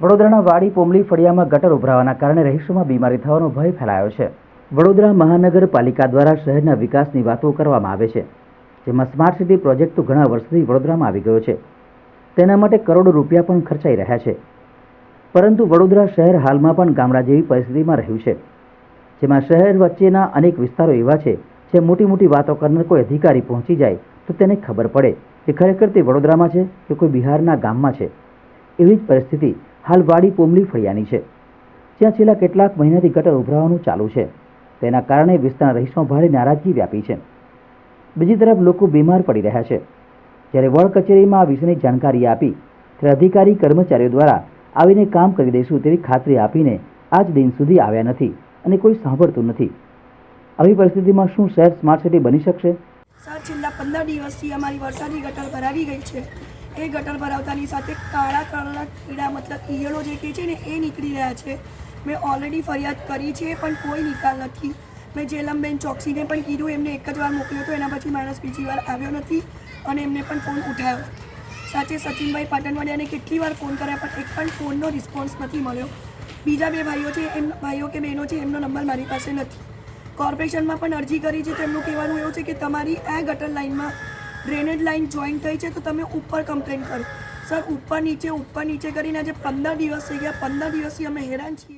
વડોદરાના વાડી પોમલી ફળિયામાં ગટર ઉભરાવાના કારણે રહીશોમાં બીમારી થવાનો ભય ફેલાયો છે. વડોદરા મહાનગરપાલિકા દ્વારા શહેરના વિકાસની વાતો કરવામાં આવે છે, જેમાં સ્માર્ટ સિટી પ્રોજેક્ટ તો ઘણા વર્ષથી વડોદરામાં આવી ગયો છે. તેના માટે કરોડો રૂપિયા પણ ખર્ચાઈ રહ્યા છે. પરંતુ વડોદરા શહેર હાલમાં પણ ગામડા જેવી પરિસ્થિતિમાં રહ્યું છે, જેમાં શહેર વચ્ચેના અનેક વિસ્તારો એવા છે જે મોટી મોટી વાતો કરનાર કોઈ અધિકારી પહોંચી જાય તો તેને ખબર પડે કે ખરેખર તે વડોદરામાં છે કે કોઈ બિહારના ગામમાં છે. એવી જ પરિસ્થિતિ હાલ વાડી પોમલી ફળિયાની છે. જ્યાં છેલ્લા કેટલાક મહિનાથી ગટર ઉભરાવાનું ચાલુ છે. તેના કારણે વિસ્તારના રહીશો ભારે નારાજગી વ્યાપી છે. બીજી તરફ લોકો બીમાર પડી રહ્યા છે. જ્યારે વડ કચેરીમાં આ વિશેની જાણકારી આપી, ત્યારે અધિકારી કર્મચારીઓ દ્વારા આવીને કામ કરી દઈશું તેવી ખાતરી આપીને આજ દિન સુધી આવ્યા નથી અને કોઈ સાંભળતું નથી. આવી પરિસ્થિતિમાં શું શહેર સ્માર્ટ સિટી બની શકશે? સર છેલ્લા પંદર દિવસથી અમારી વરસાદી ગટર ભરાવી ગઈ છે. એ ગટર ભરાવતાની સાથે કાળા કાળા કીડા, મતલબ ઈયળો જે કે છે ને, એ નીકળી રહ્યા છે. મેં ઓલરેડી ફરિયાદ કરી છે, પણ કોઈ નિકાલ નથી. મેં જેલમબેન ચોકસીને પણ કીધું, એમને એક જ વાર મોકલ્યો હતો એના પછી માણસ બીજી વાર આવ્યો નથી અને એમને પણ ફોન ઉઠાવ્યો સાથે સચિનભાઈ પાટણવાડિયાને કેટલી વાર ફોન કર્યા, પણ એક પણ ફોનનો રિસ્પોન્સ નથી મળ્યો. બીજા બે ભાઈઓ છે, એમ, ભાઈઓ કે બહેનો છે, એમનો નંબર મારી પાસે નથી. કોર્પોરેશનમાં પણ અરજી કરી છે, તેમનું કહેવાનું એવું છે કે તમારી આ ગટર લાઇનમાં ડ્રેનેજ લાઇન જોઈન થઈ છે, તો તમે ઉપર કમ્પ્લેન કરો. સર, ઉપર નીચે ઉપર નીચે કરીને આજે પંદર દિવસ થઈ ગયા. પંદર દિવસથી અમે હેરાન છીએ.